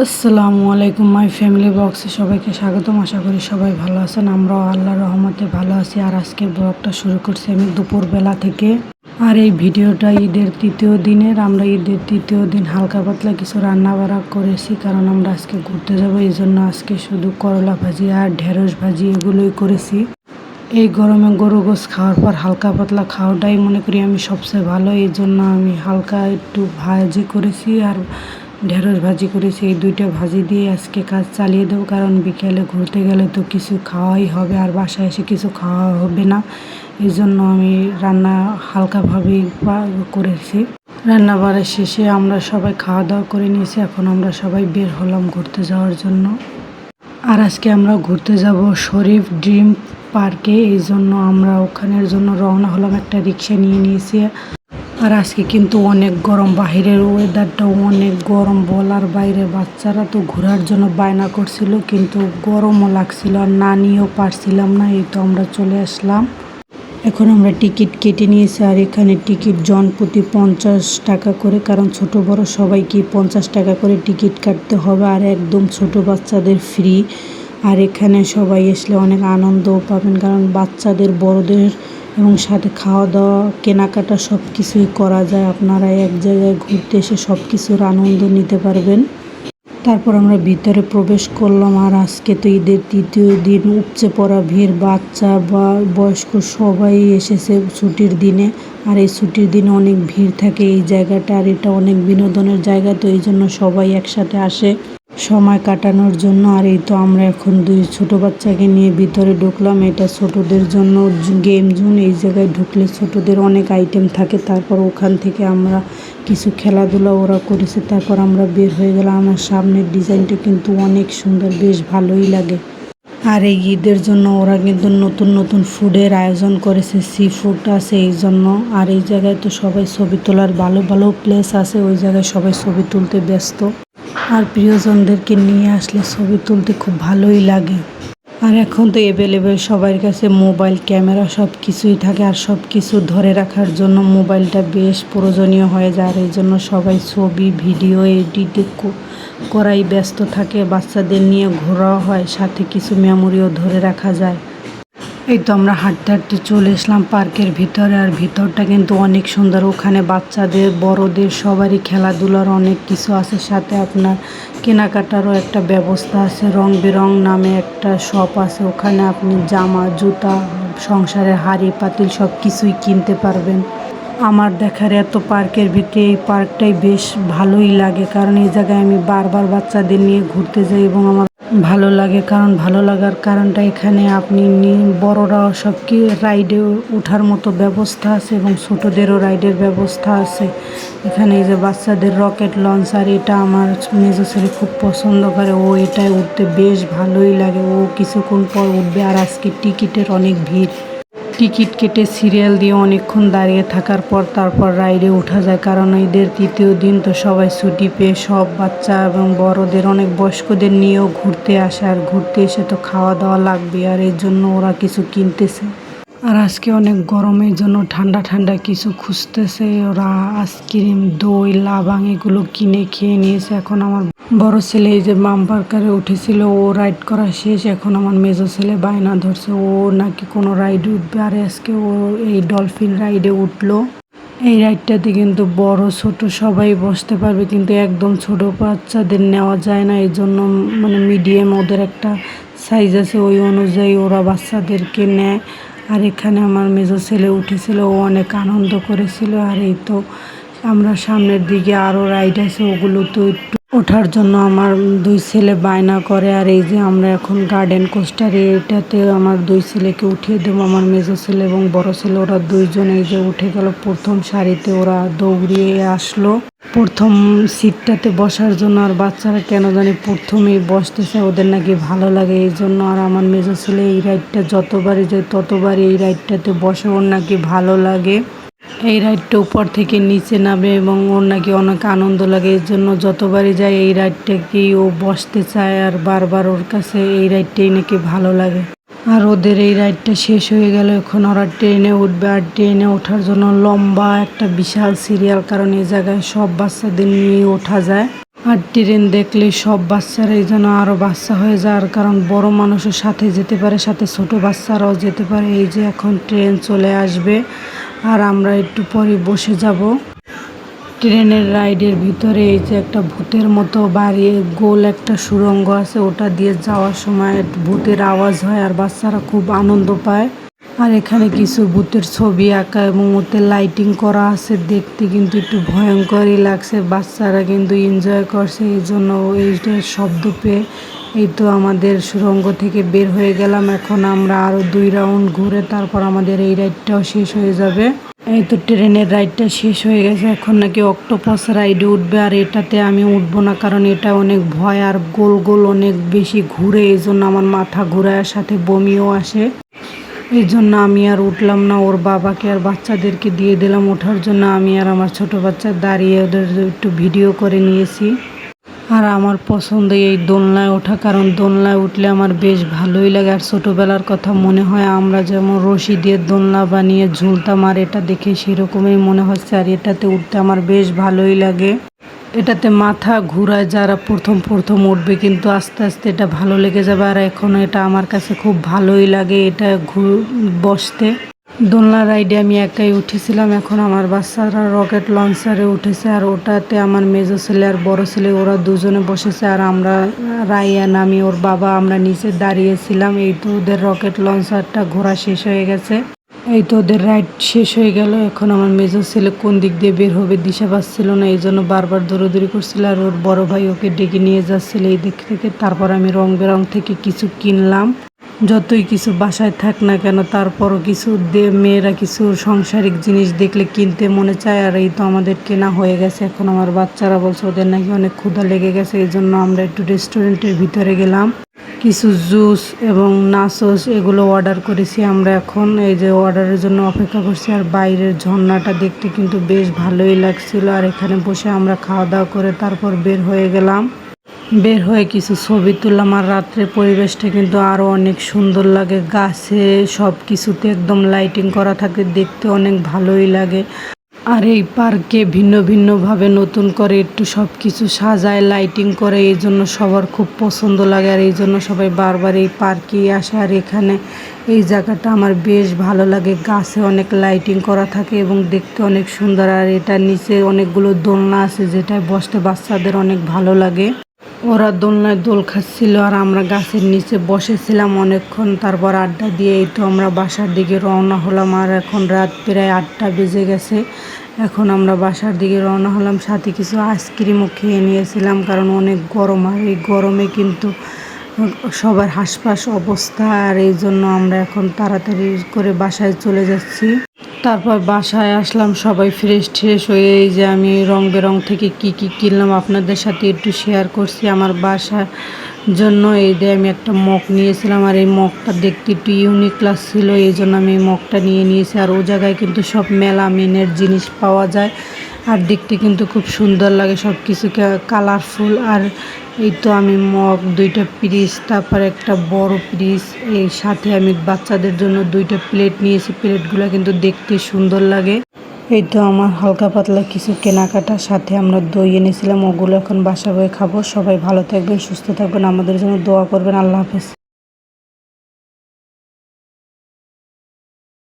আসসালামু আলাইকুম my family বক্সে সবাইকে স্বাগতম। আশা করি সবাই ভালো আছেন। আমরাও আল্লাহর রহমতে ভালো আছি। আর আজকের ব্লগটা শুরু করছি আমি দুপুরবেলা থেকে। আর এই ভিডিওটা ঈদের তৃতীয় দিনের। আমরা ঈদের তৃতীয় দিন হালকা পাতলা কিছু রান্না বাড়া করেছি, কারণ আমরা আজকে ঘুরতে যাব। এই জন্য আজকে শুধু করলা ভাজি আর ঢেঁড়স ভাজি এগুলোই করেছি। এই গরমে গরু গোস খাওয়ার পর হালকা পাতলা খাওয়াটাই মনে করি আমি সবচেয়ে ভালো। এই জন্য আমি হালকা একটু ভাজি করেছি। আর ঢেঁড়স ভাজি করেছি এই দুইটা ভাজি দিয়ে আজকে কাজ চালিয়ে দেবো। কারণ বিকেলে ঘুরতে গেলে তো কিছু খাওয়াই হবে আর বাসায় এসে কিছু খাওয়া হবে না। এই জন্য আমি রান্না হালকাভাবেই করেছি। রান্না বাড়ার শেষে আমরা সবাই খাওয়া দাওয়া করে নিয়েছি। এখন আমরা সবাই বের হলাম ঘুরতে যাওয়ার জন্য। আর আজকে আমরা ঘুরতে যাব শরীফ ড্রিম পার্কে। এই জন্য আমরা ওখানের জন্য রওনা হলাম। একটা রিক্সা নিয়ে নিয়েছি। আর আজকে কিন্তু অনেক গরম বাহিরের ওয়েদারটাও অনেক গরম। বলার বাইরে বাচ্চারা তো ঘোরার জন্য বায়না করছিল, কিন্তু গরমও লাগছিল আর না নিয়েও পারছিলাম না, এই তো আমরা চলে আসলাম। এখন আমরা টিকিট কেটে নিয়েছি আর এখানে টিকিট জন প্রতি পঞ্চাশ টাকা করে, কারণ ছোট বড় সবাইকে পঞ্চাশ টাকা করে টিকিট কাটতে হবে আর একদম ছোট বাচ্চাদের ফ্রি আর এখানে সবাই আসলে অনেক আনন্দও পাবেন, কারণ বাচ্চাদের, বড়দের এবং সাথে খাওয়া দাওয়া কেনাকাটা সব কিছুই করা যায়। আপনারা এক জায়গায় ঘুরতে এসে সব কিছুর আনন্দ নিতে পারবেন। তারপর আমরা ভিতরে প্রবেশ করলাম আর আজকে তো ঈদের তৃতীয় দিন, উপচে পড়া ভিড়, বাচ্চা বা বয়স্ক সবাই এসেছে ছুটির দিনে। আর এই ছুটির দিনে অনেক ভিড় থাকে এই জায়গাটা, আর এটা অনেক বিনোদনের জায়গা, তো এই জন্য সবাই একসাথে আসে। সময় কাটানোর জন্য, আর এই তো আমরা এখন দুই ছোট বাচ্চাকে নিয়ে ভিতরে ঢুকলাম। এটা ছোটদের জন্য গেম জোন এই জায়গায় ঢুকলে ছোটদের অনেক আইটেম থাকে। তারপর ওখান থেকে আমরা কিছু খেলাধুলা ওরা করেছে, তারপর আমরা বের হয়ে গেলাম। আমার সামনের ডিজাইনটা কিন্তু অনেক সুন্দর, বেশ ভালোই লাগে। আর এই ঈদের জন্য ওরা কিন্তু নতুন নতুন ফুডের আয়োজন করেছে সি ফুড আছে এই জন্য। আর এই জায়গায় তো সবাই ছবি তোলার ভালো ভালো প্লেস আছে, ওই জায়গায় সবাই ছবি তুলতে ব্যস্ত। আর প্রিয়জনদেরকে নিয়ে আসলে ছবি তুলতে খুব ভালোই লাগে। আর এখন তো অ্যাভেলেবেল সবার কাছে মোবাইল ক্যামেরা সব কিছুই থাকে আর সব কিছু ধরে রাখার জন্য মোবাইলটা বেশ প্রয়োজনীয় হয়ে যায়। আর এই জন্য সবাই ছবি ভিডিও এডিট করাই ব্যস্ত থাকে। বাচ্চাদের নিয়ে ঘোরাও হয়, সাথে কিছু মেমোরিও ধরে রাখা যায়। এই তো আমরা হাঁটতে হাঁটতে চলে এসলাম পার্কের ভিতরে, আর ভিতরটা কিন্তু অনেক সুন্দর। ওখানে বাচ্চাদের, বড়দের সবারই খেলাধুলার অনেক কিছু আছে। সাথে আপনার কেনাকাটারও একটা ব্যবস্থা আছে। রং বেরং নামে একটা শপ আছে। ওখানে আপনি জামা, জুতা, সংসারের হাড়ি, পাতিল সব কিছুই কিনতে পারবেন। আমার দেখার এত পার্কের ভিতরে এই পার্কটাই বেশ ভালোই লাগে। কারণ এই জায়গায় আমি বারবার বাচ্চাদের নিয়ে ঘুরতে যাই এবং আমার ভালো লাগে, কারণ ভালো লাগার কারণটা এখানে আপনি বড়রাও সব কি রাইডে ওঠার মতো ব্যবস্থা আছে এবং ছোটোদেরও রাইডের ব্যবস্থা আছে। এখানে এই যে বাচ্চাদের রকেট লঞ্চ আর এটা আমার মেজো ছেলে খুব পছন্দ করে। ও এটায় উঠতে বেশ ভালোই লাগে। ও কিছুক্ষণ পর উঠবে আর আজকে টিকিটের অনেক ভিড়। টিকিট কেটে সিরিয়াল দিয়ে অনেকক্ষণ দাঁড়িয়ে থাকার পর তারপর রাইডে ওঠা যায়, কারণ ঈদের তৃতীয় দিন তো সবাই ছুটি পেয়ে সব বাচ্চা এবং বড়দের, অনেক বয়স্কদের নিয়েও ঘুরতে আসে আর ঘুরতে এসে তো খাওয়া দাওয়া লাগবে আর এর জন্য ওরা কিছু কিনতেছে। আর আজকে অনেক গরমের জন্য ঠান্ডা ঠান্ডা কিছু খুঁজতেছে, ওরা আইসক্রিম, দই, লাবাং এগুলো কিনে খেয়ে নিয়েছে। এখন আমার বড় ছেলে এই যে বাম পার্কারে উঠেছিল, ও রাইড করা শেষ। এখন আমার মেজো ছেলে বায়না ধরছে, ও নাকি কোনো রাইড উঠবে। আর আজকে ও এই ডলফিন রাইডে উঠল। এই রাইডটাতে কিন্তু বড়, ছোট সবাই বসতে পারবে, কিন্তু একদম ছোট বাচ্চাদের নেওয়া যায় না। এই জন্য মানে মিডিয়াম ওদের একটা সাইজ আছে, ওই অনুযায়ী ওরা বাচ্চাদেরকে নেয়। আর এখানে আমার মেজো ছেলে উঠেছিল, ও অনেক আনন্দ করেছিল। আর এই তো আমরা সামনের দিকে আরও রাইড আছে, ওগুলো তো একটু ওঠার জন্য আমার দুই ছেলে বায়না করে, আর এই যে আমরা এখন গার্ডেন কোস্টারে এটাতে আমার দুই ছেলেকে উঠিয়ে দেবো, আমার মেজো ছেলে এবং বড় ছেলে। ওরা দুইজন এই যে উঠে গেল, প্রথম সারিতে ওরা দৌড়িয়ে আসলো। প্রথম সিটটাতে বসার জন্য আর বাচ্চারা কেন জানি প্রথমেই বসতেছে, ওদের নাকি ভালো লাগে এই জন্য। আর আমার মেজো ছেলে এই রাইডটা যতবারই যায় ততবারই এই রাইডটাতে বসে, ওর নাকি ভালো লাগে। এই রাইডটা উপর থেকে নিচে নামে এবং ওর নাকি অনেক আনন্দ লাগে। এর জন্য যতবারই যায় এই রাইডটাকেই ও বসতে চায় আর বারবার ওর কাছে এই রাইডটাই নাকি ভালো লাগে। আর ওদের এই রাইডটা শেষ হয়ে গেল এখন ওরা ট্রেনে উঠবে আর ট্রেনে ওঠার জন্য লম্বা একটা বিশাল সিরিয়াল কারণ এই জায়গায় সব বাচ্চাদের নিয়ে ওঠা যায়। আর ট্রেন দেখলে সব বাচ্চারাই যেন আরও বাচ্চা হয়ে যায়। আর কারণ বড় মানুষের সাথে যেতে পারে, সাথে ছোট বাচ্চারাও যেতে পারে। এই যে এখন ট্রেন চলে আসবে। আর আমরা একটু পরে বসে যাব। ট্রেনের রাইডের ভিতরে এই যে একটা ভূতের মতো বাড়ি, গোল একটা সুড়ঙ্গ আছে, ওটা দিয়ে যাওয়ার সময় ভূতের আওয়াজ হয় আর বাচ্চারা খুব আনন্দ পায়। আর এখানে কিছু ভূতের ছবি আঁকা এবং ওতে লাইটিং করা আছে, দেখতে কিন্তু একটু ভয়ঙ্করই লাগছে। বাচ্চারা কিন্তু এনজয় করছে এই জন্য এইটার শব্দ পেয়ে এই তো আমাদের সুরঙ্গ থেকে বের হয়ে গেলাম। এখন আমরা আরও দুই রাউন্ড ঘুরে তারপর আমাদের এই রাইডটাও শেষ হয়ে যাবে। এই তো ট্রেনের রাইডটা শেষ হয়ে গেছে। এখন নাকি অক্টোপাস রাইডে উঠবে আর এটাতে আমি উঠবো না কারণ এটা অনেক ভয় আর গোল গোল অনেক বেশি ঘুরে এই জন্য আমার মাথা ঘুরায়, সাথে বমিও আসে। এই জন্য আমি আর উঠলাম না। ওর বাবাকে আর বাচ্চাদেরকে দিয়ে দিলাম ওঠার জন্য। আমি আর আমার ছোট বাচ্চা দাঁড়িয়ে ওদের একটু ভিডিও করে নিয়েছি। আর আমার পছন্দ এই দোলনায় ওঠা, কারণ দোলনায় উঠলে আমার বেশ ভালোই লাগে। আর ছোটোবেলার কথা মনে হয় আমরা যেমন রশি দিয়ে দোলনা বানিয়ে ঝুলতাম, আর এটা দেখে সেরকমই মনে হচ্ছে। আর এটাতে উঠতে আমার বেশ ভালোই লাগে। এটাতে মাথা ঘুরায় যারা প্রথম প্রথম উঠবে, কিন্তু আস্তে আস্তে এটা ভালো লেগে যাবে। আর এখন এটা আমার কাছে খুব ভালোই লাগে এটা ঘুর বসতে। দোলনা রাইডে আমি একাই উঠেছিলাম। এখন আমার বাচ্চারা রকেট লঞ্চারে উঠেছে আর ওটাতে আমার মেজো ছেলে আর বড় ছেলে, ওরা দুজনে বসেছে আর আমরা, রায়ান, আমি, ওর বাবা, আমরা নিচে দাঁড়িয়েছিলাম। এই তো ওদের রকেট লঞ্চারটা ঘোরা শেষ হয়ে গেছে। এই তো ওদের রাইড শেষ হয়ে গেল। এখন আমার মেজো ছেলে কোন দিক দিয়ে বের হবে দিশা পাচ্ছিল না, এই জন্য বারবার দৌড়াদৌড়ি করছিল আর ওর বড় ভাই ওকে ডেকে নিয়ে যাচ্ছিল এই দিক থেকে। তারপর আমি রং বেরং থেকে কিছু কিনলাম। যতই কিছু বাসায় থাক না কেন, তারপরও কিছু দে মেয়েরা কিছু সংসারিক জিনিস দেখলে কিনতে মনে চায়, আর এই তো আমাদের কেনা হয়ে গেছে। এখন আমার বাচ্চারা বলছে, ওদের নাকি অনেক ক্ষুধা লেগে গেছে, এই জন্য আমরা একটু রেস্টুরেন্টের ভিতরে গেলাম। কিছু জুস এবং নাসোস এগুলো অর্ডার করেছি আমরা এখন। এই যে অর্ডারের জন্য অপেক্ষা করছি, আর বাইরের ঝর্ণাটা দেখতে কিন্তু বেশ ভালোই লাগছিল। আর এখানে বসে আমরা খাওয়া দাওয়া করে তারপর বের হয়ে গেলাম। বের হয়ে কিছু ছবি তুললাম আর রাত্রে পরিবেশটা কিন্তু আরও অনেক সুন্দর লাগে। গাছে সব কিছুতে একদম লাইটিং করা থাকে, দেখতে অনেক ভালোই লাগে। আর এই পার্কে ভিন্ন ভিন্নভাবে নতুন করে একটু সব কিছু সাজায় লাইটিং করে, এই জন্য সবার খুব পছন্দ লাগে। আর এই জন্য সবাই বারবার এই পার্কেই আসে। আর এখানে এই জায়গাটা আমার বেশ ভালো লাগে। গাছে অনেক লাইটিং করা থাকে এবং দেখতে অনেক সুন্দর। আর এটার নিচে অনেকগুলো দোলনা আছে যেটায় বসতে বাচ্চাদের অনেক ভালো লাগে। ওরা দোলনায় দোল খাচ্ছিল আর আমরা গাছের নিচে বসেছিলাম অনেকক্ষণ, তারপর আড্ডা দিয়ে এই তো আমরা বাসার দিকে রওনা হলাম আর এখন রাত প্রায় আটটা বেজে গেছে। এখন আমরা বাসার দিকে রওনা হলাম, সাথে কিছু আইসক্রিমও খেয়ে নিয়েছিলাম কারণ অনেক গরম আর এই গরমে কিন্তু সবার হাসপাস অবস্থা আর এই জন্য আমরা এখন তাড়াতাড়ি করে বাসায় চলে যাচ্ছি। তারপর বাসায় আসলাম, সবাই ফ্রেশ ট্রেশ হয়ে এই যে আমি রং বেরং থেকে কি কি কিনলাম আপনাদের সাথে একটু শেয়ার করছি আমার বাসার জন্য। এই যে আমি একটা মগ নিয়েছিলাম আর এই মগটা দেখতে একটু ইউনিক ক্লাস ছিল এই জন্য আমি এই মগটা নিয়ে নিয়েছি। আর ও জায়গায় কিন্তু সব মেলামিনের জিনিস পাওয়া যায় আর দেখতে কিন্তু খুব সুন্দর লাগে সব কিছু কালারফুল আর এই তো আমি মগ, দুইটা পিস তারপর একটা বড় পিস এই সাথে আমি বাচ্চাদের জন্য দুইটা প্লেট নিয়েছি। প্লেটগুলো কিন্তু দেখতে সুন্দর লাগে। এই তো আমার হালকা পাতলা কিছু কেনাকাটার সাথে আমরা দই এনেছিলাম, ওগুলো এখন বাসা বয়ে খাব। সবাই ভালো থাকবেন, সুস্থ থাকবেন, আমাদের জন্য দোয়া করবেন। আল্লাহ হাফেজ।